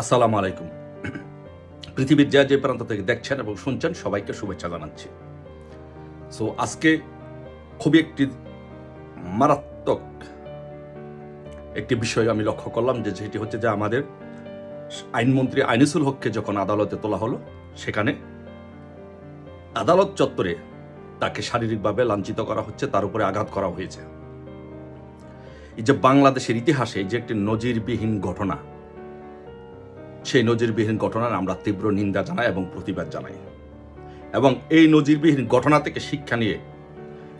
আসসালামু আলাইকুম। পৃথিবীর যা যে প্রান্ত থেকে দেখছেন এবং শুনছেন, সবাইকে শুভেচ্ছা জানাচ্ছি। সো আজকে খুবই একটি মারাত্মক একটি বিষয় আমি লক্ষ্য করলাম যে যেটি হচ্ছে যে আমাদের আইনমন্ত্রী আইনিসুল হককে যখন আদালতে তোলা হলো, সেখানে আদালত চত্বরে তাকে শারীরিকভাবে লাঞ্ছিত করা হচ্ছে, তার উপরে আঘাত করা হয়েছে। এই যে বাংলাদেশের ইতিহাসে যে একটি নজিরবিহীন ঘটনা সেই নজিরবিহীন ঘটনার আমরা তীব্র নিন্দা জানাই এবং প্রতিবাদ জানাই। এবং এই নজিরবিহীন ঘটনা থেকে শিক্ষা নিয়ে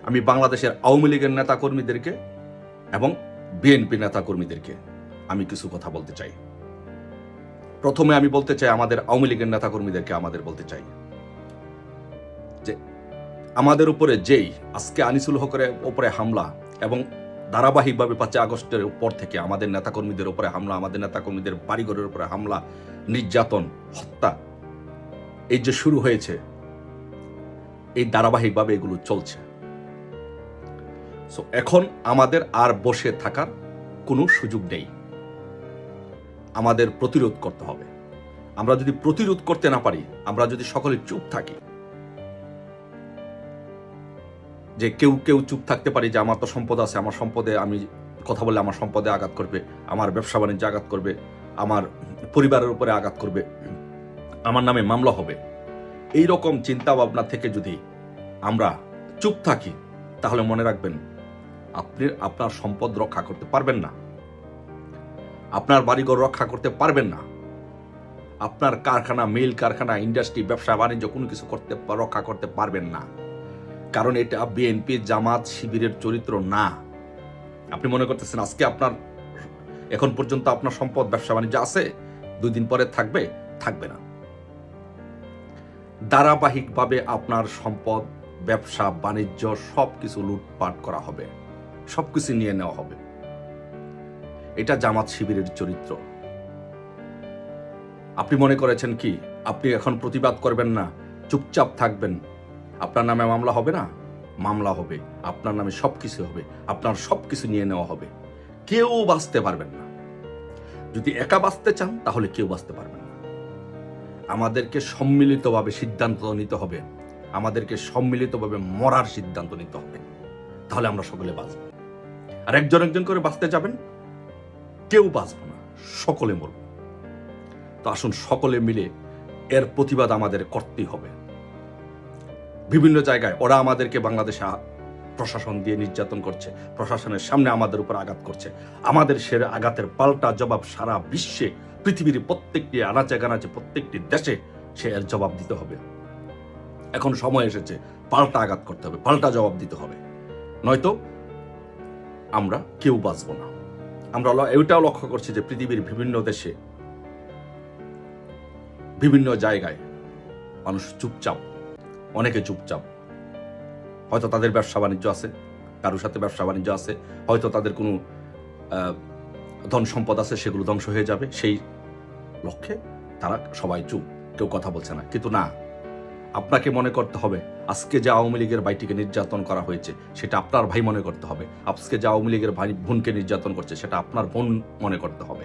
আমি বাংলাদেশের আওয়ামী লীগের নেতাকর্মীদেরকে এবং বিএনপি নেতাকর্মীদেরকে আমি কিছু কথা বলতে চাই। প্রথমে আমি বলতে চাই আমাদের আওয়ামী লীগের নেতাকর্মীদেরকে আমাদের বলতে চাই যে আমাদের উপরে যেই আজকে আনিসুল হকের উপরে হামলা এবং ধারাবাহিকভাবে পাঁচই আগস্টের পর থেকে আমাদের নেতাকর্মীদের উপরে হামলা, আমাদের নেতাকর্মীদের বাড়িঘরের উপরে হামলা, নির্যাতন, হত্যা, এই যে শুরু হয়েছে, এই ধারাবাহিকভাবে এগুলো চলছে। এখন আমাদের আর বসে থাকার কোনো সুযোগ নেই। আমাদের প্রতিরোধ করতে হবে। আমরা যদি প্রতিরোধ করতে না পারি, আমরা যদি সকলে চুপ থাকি যে কেউ কেউ চুপ থাকতে পারি যে আমার তো সম্পদ আছে, আমার সম্পদে আমি কথা বললে আমার সম্পদে আঘাত করবে, আমার ব্যবসা বাণিজ্যে আঘাত করবে, আমার পরিবারের উপরে আঘাত করবে, আমার নামে মামলা হবে। এই রকম চিন্তা ভাবনা থেকে যদি আমরা চুপ থাকি, তাহলে মনে রাখবেন, আপনি, আপনার সম্পদ রক্ষা করতে পারবেন না। আপনার বাড়িঘর রক্ষা করতে পারবেন না। আপনার কারখানা, মিল কারখানা, ইন্ডাস্ট্রি, ব্যবসা, বাণিজ্য কোনো কিছু করতে, রক্ষা করতে পারবেন না। কারণ এটা বিএনপি জামাত শিবিরের চরিত্র না। আপনি মনে করতেছেন আজকে আপনার, এখন পর্যন্ত আপনার সম্পদ, ব্যবসা বাণিজ্য আছে, দুই দিন পরে থাকবে থাকবে না। ধারাবাহিকভাবে আপনার সম্পদ, ব্যবসা, বাণিজ্য সবকিছু লুটপাট করা হবে, সবকিছু নিয়ে নেওয়া হবে। এটা জামাত শিবিরের চরিত্র। আপনি মনে করেছেন কি? আপনি এখন প্রতিবাদ করবেন না, চুপচাপ থাকবেন আপনার নামে মামলা হবে না? মামলা হবে। আপনার নামে সবকিছু হবে। আপনার সবকিছু নিয়ে নেওয়া হবে। কেউ বাঁচতে পারবেন না। যদি একা বাঁচতে চান, তাহলে কেউ বাঁচতে পারবেন না। আমাদেরকে সম্মিলিতভাবে সিদ্ধান্ত নিতে হবে। আমাদেরকে সম্মিলিতভাবে মরার সিদ্ধান্ত নিতে হবে। তাহলে আমরা সকলে বাঁচব। আর একজন একজন করে বাঁচতে যাবেন? কেউ বাঁচব না। সকলে মরব। তো আসুন, সকলে মিলে এর প্রতিবাদ আমাদের করতেই হবে। বিভিন্ন জায়গায় ওরা আমাদেরকে বাংলাদেশে প্রশাসন দিয়ে নির্যাতন করছে, প্রশাসনের সামনে আমাদের উপর আঘাত করছে। আমাদের সে আঘাতের পাল্টা জবাব সারা বিশ্বে, পৃথিবীর প্রত্যেকটি আনাচে গানাচে প্রত্যেকটি দেশে সে এর জবাব দিতে হবে। এখন সময় এসেছে, পাল্টা আঘাত করতে হবে, পাল্টা জবাব দিতে হবে। নয়তো আমরা কেউ বাঁচব না। আমরা এটাও লক্ষ্য করছি যে পৃথিবীর বিভিন্ন দেশে, বিভিন্ন জায়গায় মানুষ চুপচাপ অনেকে চুপচাপ। হয়তো তাদের ব্যবসা বাণিজ্য আছে, কারোর সাথে ব্যবসা বাণিজ্য আছে, হয়তো তাদের কোনো ধন সম্পদ আছে, সেগুলো ধ্বংস হয়ে যাবে, সেই লক্ষ্যে তারা সবাই চুপ, কেউ কথা বলছে না। কিন্তু না, আপনাকে মনে করতে হবে, আজকে যে আওয়ামী লীগের ভাইটিকে নির্যাতন করা হয়েছে, সেটা আপনার ভাই মনে করতে হবে। আজকে যে আওয়ামী লীগের ভাই বোনকে নির্যাতন করছে, সেটা আপনার বোন মনে করতে হবে।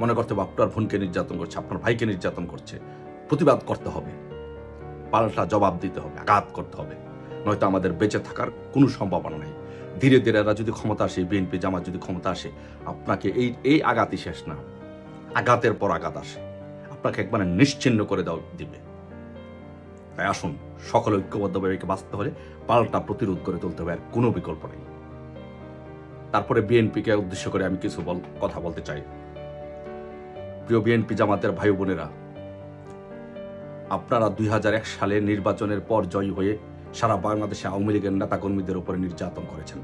মনে করতে হবে আপনার বোনকে নির্যাতন করছে, আপনার ভাইকে নির্যাতন করছে। প্রতিবাদ করতে হবে। পাল্টা জবাব দিতে হবে, আঘাত করতে হবে। নয়তো আমাদের বেঁচে থাকার কোনো সম্ভাবনা নেই। ধীরে ধীরে এরা যদি ক্ষমতা আসে বিএনপি জামাত যদি ক্ষমতা আসে, আপনাকে এই এই আঘাতই শেষ না। আঘাতের পর আঘাত আসে। আপনাকে একবারে নিশ্চিন্ন করে দাও দিবে। তাই আসুন, সকলে ঐক্যবদ্ধভাবে একে বাঁচতে হলে পাল্টা প্রতিরোধ করে তুলতে হবে, আর কোনো বিকল্প নেই। তারপরে বিএনপিকে উদ্দেশ্য করে আমি কিছু বল, কথা বলতে চাই। প্রিয় বিএনপি জামাতের ভাই বোনেরা আপনারা দুই হাজার এক সালে নির্বাচনের পর জয়ী হয়ে সারা বাংলাদেশে আওয়ামী লীগের নেতাকর্মীদের উপরে নির্যাতন করেছেন।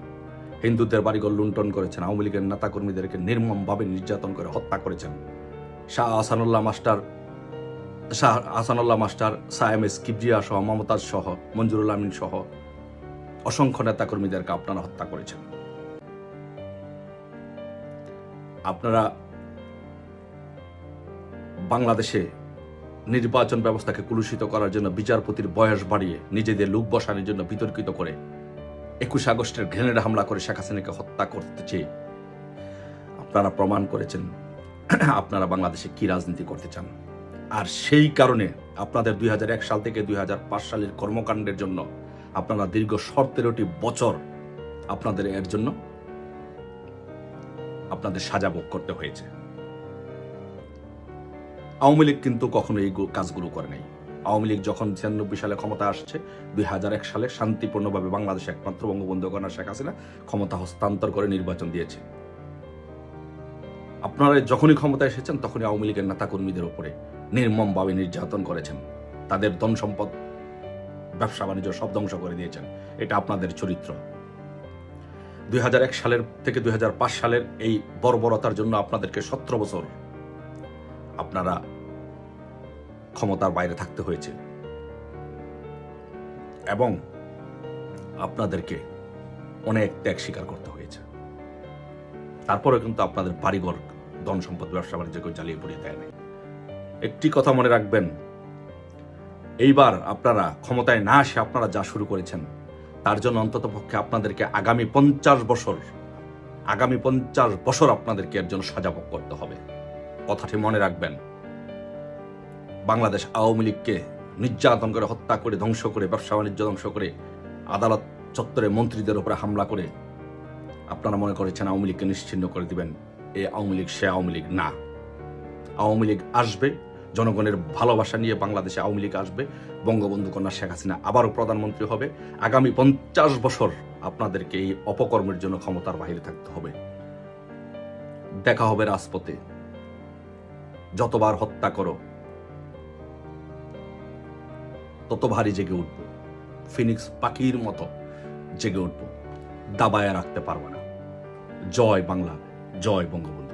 হিন্দুদের বাড়িঘর লুণ্ঠন করেছেন, আওয়ামী লীগের নেতাকর্মীদেরকে নির্মমভাবে নির্যাতন করে হত্যা করেছেন। Shah Ahsanullah master, Shah Ahsanullah master Sayem S Kibria সহ, মমতাজ সহ, মঞ্জুরুল আমিন সহ অসংখ্য নেতাকর্মীদেরকে আপনারা হত্যা করেছেন। আপনারা বাংলাদেশে নির্বাচন ব্যবস্থাকে কুলুষিত করার জন্য বিচারপতির বয়স বাড়িয়ে নিজেদের লোক বসানোর জন্য বিতর্কিত করে একুশে আগস্টের গ্রেনেড হামলা করে শেখ হাসিনাকে হত্যা করতে চেয়ে। আপনারা প্রমাণ করেছেন আপনারা বাংলাদেশে কি রাজনীতি করতে চান। আর সেই কারণে আপনাদের দুই হাজার এক সাল থেকে দুই হাজার পাঁচ সালের কর্মকাণ্ডের জন্য আপনারা দীর্ঘ সতেরোটি বছর আপনাদের এর জন্য আপনাদের সাজা ভোগ করতে হয়েছে। আওয়ামী লীগ কিন্তু কখনো এই কাজগুলো করে নাই। আওয়ামী লীগ যখন ছিয়ানব্বই সালে ক্ষমতা আসছে, দুই হাজার এক সালে শান্তিপূর্ণভাবে বাংলাদেশে একমাত্র বঙ্গবন্ধু কন্যা শেখ হাসিনা ক্ষমতা হস্তান্তর করে নির্বাচন দিয়েছে। আপনারা যখনই ক্ষমতা এসেছেন, তখনই আওয়ামী লীগের নেতাকর্মীদের উপরে নির্মমভাবে নির্যাতন করেছেন। তাদের ধন সম্পদ, ব্যবসা বাণিজ্য সব ধ্বংস করে দিয়েছেন। এটা আপনাদের চরিত্র। দুই হাজার এক সালের থেকে দুই হাজার পাঁচ সালের এই বর্বরতার জন্য আপনাদেরকে সতেরো বছর আপনারা ক্ষমতার বাইরে থাকতে হয়েছে। এবং আপনাদেরকে অনেক ত্যাগ স্বীকার করতে হয়েছে। তারপরে কিন্তু আপনাদের বাড়িঘর, ধন সম্পদ, ব্যবসা বাণিজ্য কেউ জ্বালিয়ে পুড়িয়ে দেয় নাই। একটি কথা মনে রাখবেন, এইবার আপনারা ক্ষমতায় না আসে আপনারা যা শুরু করেছেন, তার জন্য অন্তত পক্ষে আপনাদেরকে আগামী পঞ্চাশ বছর, আগামী পঞ্চাশ বছর আপনাদেরকে এর জন্য সাজা করতে হবে। কথাটি মনে রাখবেন। বাংলাদেশ আওয়ামী লীগকে নির্যাতন করে, হত্যা করে, ধ্বংস করে, ব্যবসা বাণিজ্য ধ্বংস করে, আদালত চত্বরে মন্ত্রীদের উপরে হামলা করে, আপনারা মনে করেছেন আওয়ামী লীগকে নিশ্চিন্ন করে দিবেন? এই আওয়ামী লীগ, সে আওয়ামী লীগ না। আওয়ামী লীগ আসবে, জনগণের ভালোবাসা নিয়ে বাংলাদেশে আওয়ামী লীগ আসবে, বঙ্গবন্ধু কন্যা শেখ হাসিনা আবারও প্রধানমন্ত্রী হবে। আগামী পঞ্চাশ বছর আপনাদেরকে এই অপকর্মের জন্য ক্ষমতার বাইরে থাকতে হবে। দেখা হবে রাজপথে। যতবার হত্যা করো তত ভারী জেগে উঠব। ফিনিক্স পাখির মতো জেগে উঠব। দাবায় রাখতে পারব না। জয় বাংলা, জয় বঙ্গবন্ধু।